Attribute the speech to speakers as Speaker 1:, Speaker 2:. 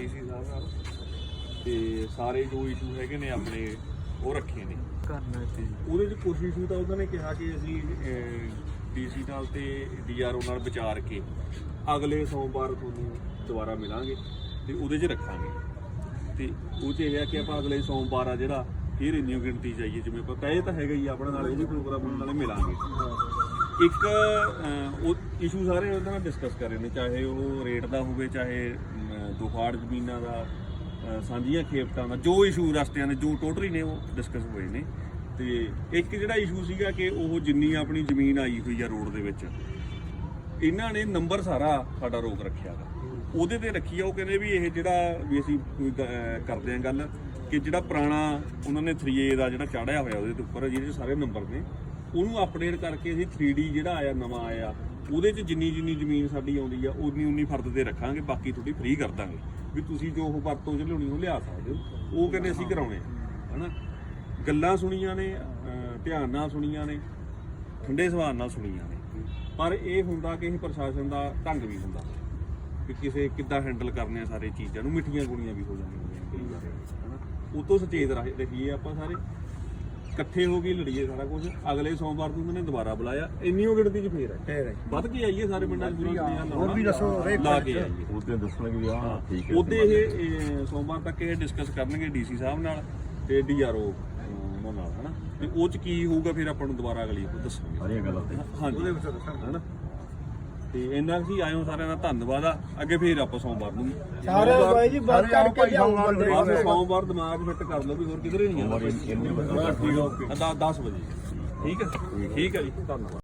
Speaker 1: DC ਸਾਹਿਬ ਨਾਲ ਤੇ ਸਾਰੇ ਜੋ ਇਸ਼ੂ ਹੈਗੇ ਨੇ ਆਪਣੇ ਉਹ ਰੱਖੇ ਨੇ।
Speaker 2: ਕਰਨਾ ਸੀ
Speaker 1: ਉਹਦੇ ਚ ਕੁਝ ਇਸ਼ੂ ਤਾਂ ਉਹਨਾਂ ਨੇ ਕਿਹਾ ਕਿ ਅਸੀਂ ਡੀਸੀ ਨਾਲ ਤੇ ਡੀਆਰਓ ਨਾਲ ਵਿਚਾਰ ਕੇ ਅਗਲੇ ਸੋਮਵਾਰ ਤੁਹਾਨੂੰ ਦੁਬਾਰਾ ਮਿਲਾਂਗੇ ਤੇ ਉਹਦੇ 'ਚ ਰੱਖਾਂਗੇ। ਤੇ ਉਹ 'ਚ ਇਹ ਹੈ ਕਿ ਆਪਾਂ ਅਗਲੇ ਸੋਮਵਾਰ ਆ ਜਿਹੜਾ ਫਿਰ ਇੰਨੀ ਗਿਣਤੀ ਚਾਹੀਏ ਜਿਵੇਂ ਆਪਾਂ ਕਹੇ ਤਾਂ ਹੈਗਾ ਹੀ ਆ, ਆਪਣਾ ਨਾਲ ਇਹ ਵੀ ਪ੍ਰੋਗਰਾਮ ਉਹਨਾਂ ਨਾਲ ਮਿਲਾਂਗੇ। ਇੱਕ ਉਹ ਇਸ਼ੂ ਸਾਰੇ ਉਹਨਾਂ ਨਾਲ ਡਿਸਕਸ ਕਰ ਰਹੇ ਨੇ ਚਾਹੇ ਉਹ ਰੇਟ ਦਾ ਹੋਵੇ ਚਾਹੇ ਅਮ, ਜ਼ਮੀਨਾਂ ਦਾ ਸਾਂਝੀਆਂ ਖੇਪਤਾਂ ਦਾ ਜੋ ਇਸ਼ੂ ਰਸਤਿਆਂ ਦੇ ਜੋ ਟੋਟਲੀ ਨੇ ਉਹ ਡਿਸਕਸ ਹੋਏ ਨੇ। ਤੇ ਇੱਕ ਜਿਹੜਾ ਇਸ਼ੂ ਸੀਗਾ ਕਿ ਉਹ ਜਿੰਨੀ ਆਪਣੀ ਜ਼ਮੀਨ ਆਈ ਹੋਈ ਆ ਰੋਡ ਦੇ ਵਿੱਚ ਇਹਨਾਂ ਨੇ ਨੰਬਰ ਸਾਰਾ ਸਾਡਾ ਰੋਕ ਰੱਖਿਆ ਗਾ। ਉਹਦੇ ਤੇ ਰੱਖੀ ਆ ਉਹ ਕਹਿੰਦੇ ਵੀ ਇਹ ਜਿਹੜਾ ਵੀ ਅਸੀਂ ਕੋਈ ਗ- ਕਰਦੇ ਆਂ ਗੱਲ ਕਿ ਜਿਹੜਾ ਪੁਰਾਣਾ ਉਹਨਾਂ ਨੇ 3A ਦਾ ਜਿਹੜਾ ਚਾੜਿਆ ਹੋਇਆ ਉਹਦੇ ਉੱਪਰ ਜਿਹਦੇ 'ਚ ਸਾਰੇ ਨੰਬਰ ਨੇ ਉਹਨੂੰ ਅਪਡੇਟ ਕਰਕੇ ਅਸੀਂ 3D ਜਿਹੜਾ ਆਇਆ ਨਵਾਂ ਆਇਆ ਉਹਦੇ 'ਚ ਜਿੰਨੀ ਜਿੰਨੀ ਜ਼ਮੀਨ ਸਾਡੀ ਆਉਂਦੀ ਆ ਉਨੀ ਉਨੀ ਫਰਦ ਤੇ ਰੱਖਾਂਗੇ, ਬਾਕੀ ਤੁਹਾਡੀ ਫ੍ਰੀ ਕਰ ਦਾਂਗੇ। ਵੀ ਤੁਸੀਂ ਜੋ ਉਹ ਵਰਤੋਂ 'ਚ ਲਿਆਉਣੀ ਉਹ ਲਿਆ ਸਕਦੇ ਹੋ। ਉਹ ਕਹਿੰਦੇ ਅਸੀਂ ਕਰਾਉਣੇ ਆ, ਹਨਾ? ਗੱਲਾਂ ਸੁਣੀਆਂ ਨੇ ਧਿਆਨ ਨਾਲ ਸੁਣੀਆਂ ਨੇ, ਠੰਡੇ ਸੁਭਾਅ ਨਾਲ ਸੁਣੀਆਂ ਨੇ। ਪਰ ਇਹ ਹੁੰਦਾ ਕਿ ਇਹ ਪ੍ਰਸ਼ਾਸਨ ਦਾ ਢੰਗ ਵੀ ਹੁੰਦਾ ਕਿ ਕਿਸੇ ਕਿੱਦਾਂ ਹੈਂਡਲ ਕਰਨੇ ਆ ਸਾਰੇ ਚੀਜ਼ਾਂ ਨੂੰ, ਮਿੱਠੀਆਂ ਗੋਲੀਆਂ ਵੀ ਹੋ ਜਾਂਦੀਆਂ ਨੇ ਕਈ ਵਾਰ, ਹਨਾ? ਉਹ ਤੋਂ ਸੁਚੇਤ ਰਹੇ ਰਹੀਏ ਆਪਾਂ ਸਾਰੇ। ਇਕੱਠੇ ਹੋ ਕੇ ਲੜੀਏ ਸਾਰਾ ਕੁਝ ਅਗਲੇ ਸੋਮਵਾਰ ਨੂੰ ਉਹਨਾਂ ਦੁਬਾਰਾ ਬੁਲਾਇਆ। ਇੰਨੀ ਉਹ ਗਿਣਤੀ 'ਚ ਫੇਰ ਹੈ।
Speaker 3: ਫੇਰ
Speaker 1: ਵੱਧ ਕੇ ਆਈਏ ਸਾਰੇ ਪਿੰਡਾਂ 'ਚ ਪੂਰਾ
Speaker 3: ਹੋਰ ਵੀ ਦੱਸੋ,
Speaker 1: ਲਾ ਕੇ। ਆਈਏ।
Speaker 4: ਉਹਦੇ ਦੱਸਣਗੇ ਵੀ ਆਹ ਠੀਕ ਹੈ
Speaker 1: ਉਹਦੇ ਇਹ ਸੋਮਵਾਰ ਤੱਕ ਇਹ ਡਿਸਕਸ ਕਰਨਗੇ ਡੀਸੀ ਸਾਹਿਬ ਨਾਲ ਤੇ ਡੀਆਰਓ ਉਹਨਾਂ ਨਾਲ ਹਨਾ? ਤੇ ਉਹ ਚ ਕੀ ਹੋਊਗਾ ਫਿਰ ਆਪਾਂ ਨੂੰ ਦੁਬਾਰਾ ਅਗਲੀ
Speaker 4: ਸਾਰੀਆਂ ਗੱਲਾਂ ਤੇ।
Speaker 1: ਹਾਂਜੀ
Speaker 3: ਉਹਦੇ ਵਿੱਚ ਦੱਸਣ
Speaker 1: ਹਨਾ? ਤੇ ਇੰਨਾ ਕੁ ਸੀ ਆਇਓ ਸਾਰਿਆਂ ਦਾ ਧੰਨਵਾਦ ਆ। ਅੱਗੇ ਫੇਰ ਆਪਾਂ ਸੋਮਵਾਰ ਨੂੰ
Speaker 3: ਸਾਰੇ ਬਾਈ ਜੀ
Speaker 4: ਆਓ
Speaker 3: ਕਰਕੇ
Speaker 4: ਨਾਲ
Speaker 3: ਬੰਦੇ।
Speaker 1: ਸੋਮਵਾਰ ਦਿਮਾਗ ਫਿੱਟ ਕਰ ਲਓ ਵੀ ਹੋਰ ਕਿਧਰੇ ਨਹੀਂ
Speaker 4: ਵਜੇ
Speaker 1: ਠੀਕ ਓਕੇ। 10 ਵਜੇ। ਠੀਕ ਹੈ ਠੀਕ। ਹੈ ਜੀ ਧੰਨਵਾਦ।